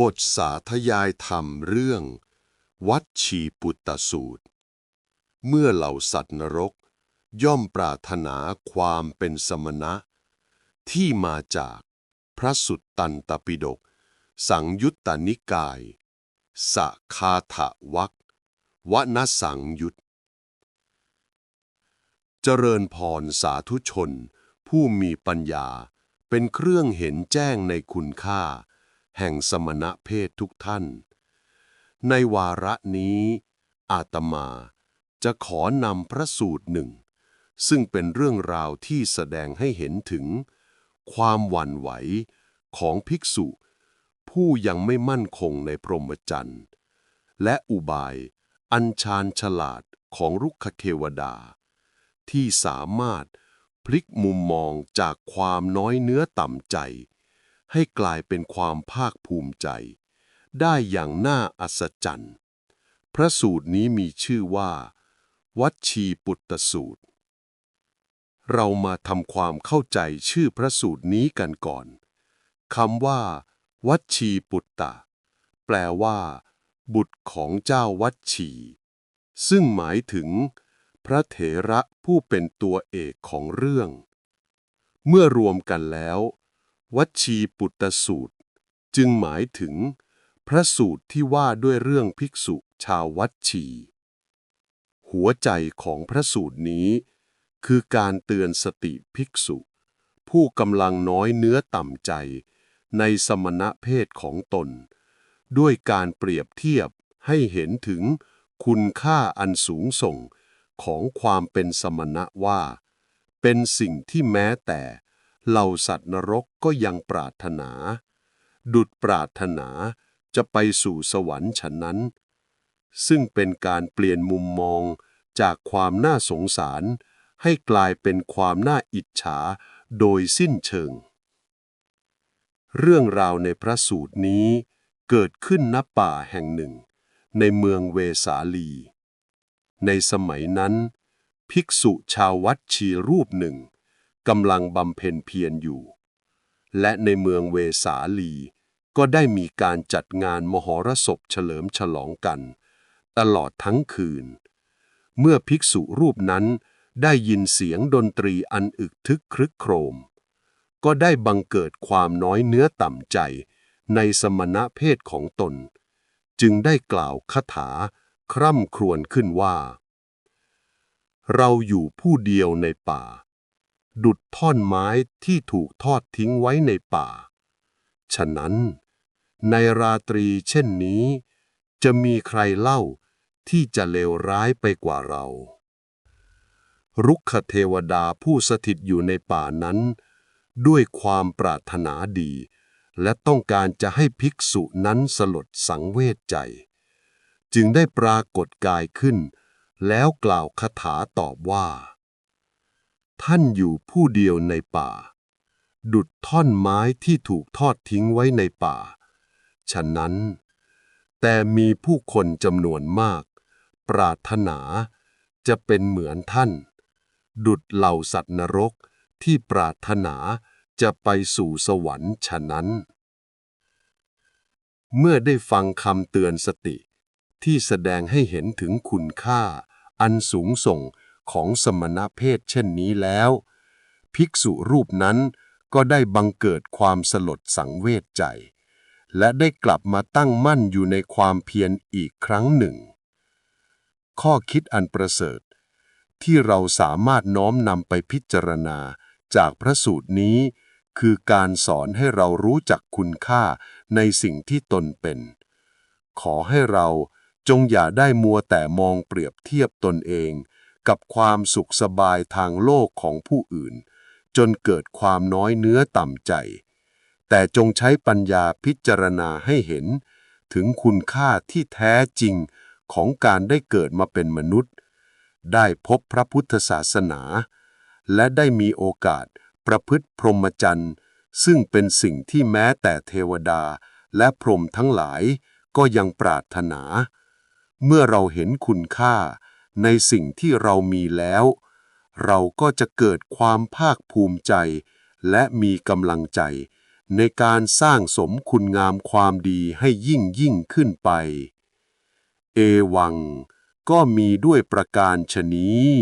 บทสาธยายธรรมเรื่อง วัดชีปุตตสูตร เมื่อเหล่าสัตว์นรก ย่อมปรารถนาความเป็นสมณะ ที่มาจากพระสุตตันตปิฎกสังยุตตนิกายสะคาถะวักวนสังยุตเจริญพรสาธุชน ผู้มีปัญญาเป็นเครื่องเห็นแจ้งในคุณค่า แห่งสมณะเพศทุกท่าน ในวาระนี้ อาตมาจะขอนำพระสูตรหนึ่ง ซึ่งเป็นเรื่องราวที่แสดงให้เห็นถึง ความหวั่นไหวของภิกษุ ผู้ยังไม่มั่นคงในพรหมจรรย์ และอุบาย อัญชานฉลาดของรุกขเทวดา ที่สามารถพลิกมุมมองจากความน้อยเนื้อต่ำใจ ให้กลายเป็นความภาคภูมิใจ ได้อย่างน่าอัศจรรย์ พระสูตรนี้มีชื่อว่า วัชีปุตตสูตร เรามาทำความเข้าใจชื่อพระสูตรนี้กันก่อนคำว่า วัชีปุตตะ แปลว่า บุตรของเจ้าวัชี ซึ่งหมายถึง พระเถระผู้เป็นตัวเอกของเรื่อง เมื่อรวมกันแล้ว วัดชีปุตตสูตร จึงหมายถึง พระสูตรที่ว่าด้วยเรื่องภิกษุชาววัดชี หัวใจของพระสูตรนี้ คือการเตือนสติภิกษุ ผู้กำลังน้อยเนื้อต่ำใจ ในสมณะเพศของตน ด้วยการเปรียบเทียบให้เห็นถึงคุณค่าอันสูงส่งของความเป็นสมณะว่า เป็นสิ่งที่แม้แต่ เหล่าสัตว์นรกก็ยังปรารถนา ดุดปรารถนาจะไปสู่สวรรค์ฉันนั้น ซึ่งเป็นการเปลี่ยนมุมมองจากความน่าสงสาร ให้กลายเป็นความน่าอิจฉาโดยสิ้นเชิง เรื่องราวในพระสูตรนี้เกิดขึ้นณป่าแห่งหนึ่ง ในเมืองเวสาลี ในสมัยนั้น ภิกษุชาววัดชีรูปหนึ่ง กำลังบำเพ็ญเพียรอยู่ และในเมืองเวสาลี ก็ได้มีการจัดงานมหรสพเฉลิมฉลองกัน ตลอดทั้งคืน เมื่อภิกษุรูปนั้นได้ยินเสียงดนตรีอันอึกทึกครึกโครม ก็ได้บังเกิดความน้อยเนื้อต่ำใจในสมณะเพศของตน จึงได้กล่าวคาถาคร่ำครวญขึ้นว่า เราอยู่ผู้เดียวในป่า ดุดท่อนไม้ที่ถูกทอดทิ้งไว้ในป่า ฉะนั้น ในราตรีเช่นนี้ จะมีใครเล่าที่จะเลวร้ายไปกว่าเรา รุกขเทวดาผู้สถิตอยู่ในป่านั้น ด้วยความปรารถนาดี และต้องการจะให้ภิกษุนั้นสลดสังเวชใจ จึงได้ปรากฏกายขึ้น แล้วกล่าวคาถาตอบว่า ท่านอยู่ผู้เดียวในป่า ดุดท่อนไม้ที่ถูกทอดทิ้งไว้ในป่า ฉะนั้น แต่มีผู้คนจำนวนมาก ปรารถนาจะเป็นเหมือนท่าน ดุดเหล่าสัตว์นรกที่ปรารถนาจะไปสู่สวรรค์ฉะนั้น เมื่อได้ฟังคำเตือนสติที่แสดงให้เห็นถึงคุณค่าอันสูงส่ง ของสมณเพศเช่นนี้แล้ว ภิกษุรูปนั้นก็ได้บังเกิดความสลดสังเวชใจ และได้กลับมาตั้งมั่นอยู่ในความเพียรอีกครั้งหนึ่ง ข้อคิดอันประเสริฐ ที่เราสามารถน้อมนำไปพิจารณาจากพระสูตรนี้ คือการสอนให้เรารู้จักคุณค่าในสิ่งที่ตนเป็น ขอให้เราจงอย่าได้มัวแต่มองเปรียบเทียบตนเอง กับความสุขสบายทางโลกของผู้อื่น จนเกิดความน้อยเนื้อต่ำใจ แต่จงใช้ปัญญาพิจารณาให้เห็น ถึงคุณค่าที่แท้จริงของการได้เกิดมาเป็นมนุษย์ ได้พบพระพุทธศาสนา และได้มีโอกาสประพฤติพรหมจรรย์ซึ่งเป็นสิ่งที่แม้แต่เทวดาและพรหมทั้งหลายก็ยังปรารถนา เมื่อเราเห็นคุณค่า ในสิ่งที่เรามีแล้ว เราก็จะเกิดความภาคภูมิใจ และมีกำลังใจ ในการสร้างสมคุณงามความดีให้ยิ่งยิ่งขึ้นไป เอวัง ก็มีด้วยประการชนี้